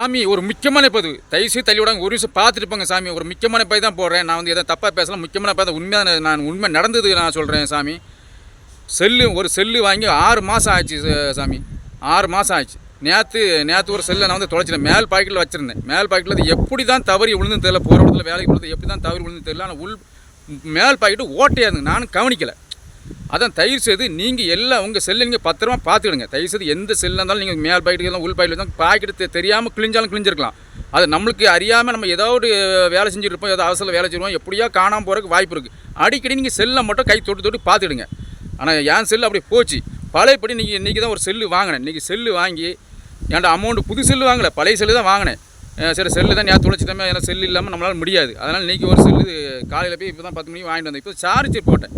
சாமி ஒரு முக்கியமான பதிவு. தயவுசெய்து தள்ளி விடாங்க ஒரு நிமிஷம் பார்த்துட்டு போங்க சாமி. ஒரு முக்கியமான பதிவு தான் போடுறேன். நான் வந்து எதாவது தப்பாக பேசலாம். முக்கியமான பதிவு உண்மையான நான் உண்மை நடந்தது நான் சொல்கிறேன் சாமி. செல்லு ஒரு செல்லு வாங்கி ஆறு மாதம் ஆச்சு சாமி. ஆறு மாதம் ஆச்சு. நேற்று நேற்று ஒரு செல்லை நான் வந்து தொலைச்சிட்டேன். மேல் பாக்கெட்டில் வச்சுருந்தேன். மேல் பாக்கெட்டில் அது எப்படி தான் தவறி விழுந்து தெரியல. போகிற இடத்துல வேலைக்கு விழுந்து எப்படி தான் தவறி விழுந்து தெரியல. ஆனால் உள் மேல் பாக்கெட்டு ஓட்டையாக இருந்தது. நானும் கவனிக்கலை. அதான் தயிர் செய்து நீங்கள் எல்லாம் உங்கள் செல்லை நீங்கள் பத்திரமா பார்த்துக்கிடுங்க. தயிர் செய்து எந்த செல்லாக இருந்தாலும் நீங்கள் மேல் பாக்கெட்டு உள் பாக்கெட் தான் பாக்கெட்டு தெரியாமல் கிழிஞ்சாலும் கிழிஞ்சிருக்கலாம். அது நம்மளுக்கு அறியாமல் நம்ம ஏதோ ஒரு வேலை செஞ்சுட்டு இருப்போம் ஏதோ அவசரம் வேலை செய்வோம் எப்படியோ காணாமல் போகிறதுக்கு வாய்ப்பு இருக்குது அடிக்கடி நீங்கள் செல்லை மட்டும் கை தொட்டு தொட்டு பார்த்துடுங்க ஆனால் என் செல்லு அப்படி போச்சு. பழையப்படி நீங்கள் இன்றைக்கி தான் ஒரு செல்லு வாங்கினேன். இன்றைக்கி செல்லு வாங்கி ஏன்டா அமௌண்ட் புது செல்லு வாங்கலை. பழைய செல்லு தான் வாங்கினேன். சரி செல்லு தான் நேற்று தொலைச்சிட்டோமே ஏன்னா செல்லு இல்லாமல் நம்மளால் முடியாது. அதனால் இன்றைக்கி ஒரு செல்லு காலையில் போய் இப்போ தான் பத்து மணிக்கு வாங்கிட்டு வந்தேன். இப்போ சார்ஜர் போட்டேன்.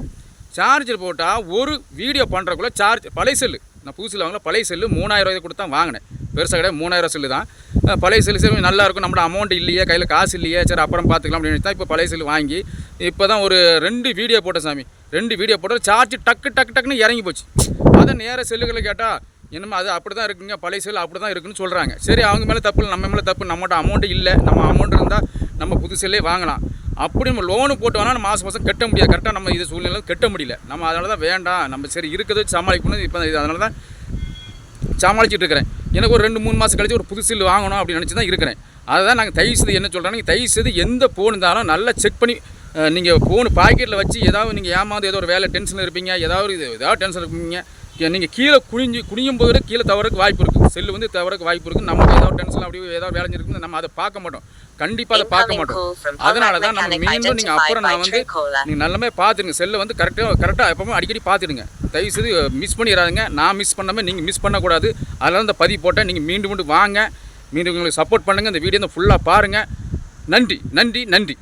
சார்ஜர் போட்டால் ஒரு வீடியோ பண்ணுறக்குள்ள சார்ஜ் பழைய செல்லு. நான் புதுசில் வாங்கல பழைய செல்லு மூணாயிரம் ரூபாய் கொடுத்து தான் வாங்கினேன். பெருசாக கிடையாது மூணாயிரம் செல்லு தான். பழைய செல்லு சரி நல்லாயிருக்கும் நம்மளோட அமௌண்ட் இல்லையே கையில் காசு இல்லையே சரி அப்புறம் பார்த்துக்கலாம் அப்படின்னு தான் இப்போ பழைய செல்லு வாங்கி இப்போ தான் ஒரு ரெண்டு வீடியோ போட்டேன் சாமி. ரெண்டு வீடியோ போட்டு சார்ஜ் டக்கு டக்கு டக்குன்னு இறங்கி போச்சு. அதை நேராக செல்லுகளை கேட்டால் என்னமோ அது அப்படி தான் இருக்குங்க பழைய செல்லு அப்படி தான் இருக்குன்னு சொல்கிறாங்க சரி அவங்க மேலே தப்பு இல்லை நம்ம மேலே தப்பு நம்மகிட்ட அமௌண்ட்டு இல்லை நம்ம அமௌண்ட் இருந்தால் நம்ம புது செல்லே வாங்கலாம். அப்படி நம்ம லோனு போட்டு வேணால் நம்ம மாதம் மாதம் கட்ட முடியாது. கரெக்டாக நம்ம இது சூழ்நிலை கட்ட முடியல. நம்ம அதனால தான் வேண்டாம். நம்ம சரி இருக்கிறத வச்சு சமாளிக்கணும் இப்போ இது அதனால தான் சமாளிச்சுட்டு இருக்கிறேன். எனக்கு ஒரு ரெண்டு மூணு மாதம் கழிச்சு ஒரு புது செல்லு வாங்கணும் அப்படின்னு நினச்சி தான் இருக்கிறேன். அதை தான் நாங்கள் தயவு செய்து என்ன சொல்கிறேன் நீங்கள் தயவு செய்து எந்த ஃபோன் இருந்தாலும் நல்லா செக் பண்ணி நீங்கள் ஃபோனு பாக்கெட்டில் வச்சு ஏதாவது நீங்கள் ஏமாந்து ஏதோ ஒரு வேலை டென்ஷனில் இருப்பீங்க. ஏதாவது இது ஏதாவது டென்ஷன் இருப்பீங்க. நீங்கள் கீழே குனிஞ்சு குனியும் போது கீழே தவறக்கு வாய்ப்பு இருக்குது செல்லு வந்து தவறக்கு வாய்ப்பு இருக்குது நமக்கு ஏதாவது டென்ஷன் அப்படி ஏதாவது வேலை இருக்குது நம்ம அதை பார்க்க மாட்டோம். கண்டிப்பாக அதை பார்க்க மாட்டோம். அதனால தான் நம்ம மீண்டும் நீங்கள் அப்புறம் நான் வந்து. நீங்கள் நல்லமே பார்த்துடுங்க. செல்லை வந்து கரெக்டாக கரெக்டாக எப்பவுமே அடிக்கடி பார்த்துடுங்க. தயவு செய்து மிஸ் பண்ணிடாதுங்க. நான் மிஸ் பண்ணாமல் நீங்கள் மிஸ் பண்ணக்கூடாது. அதனால இந்த பதிவு போட்டேன். நீங்கள் மீண்டும் மீண்டும் வாங்க. மீண்டும் உங்களுக்கு சப்போர்ட் பண்ணுங்கள் இந்த வீடியோ ஃபுல்லாக பாருங்கள் நன்றி நன்றி நன்றி.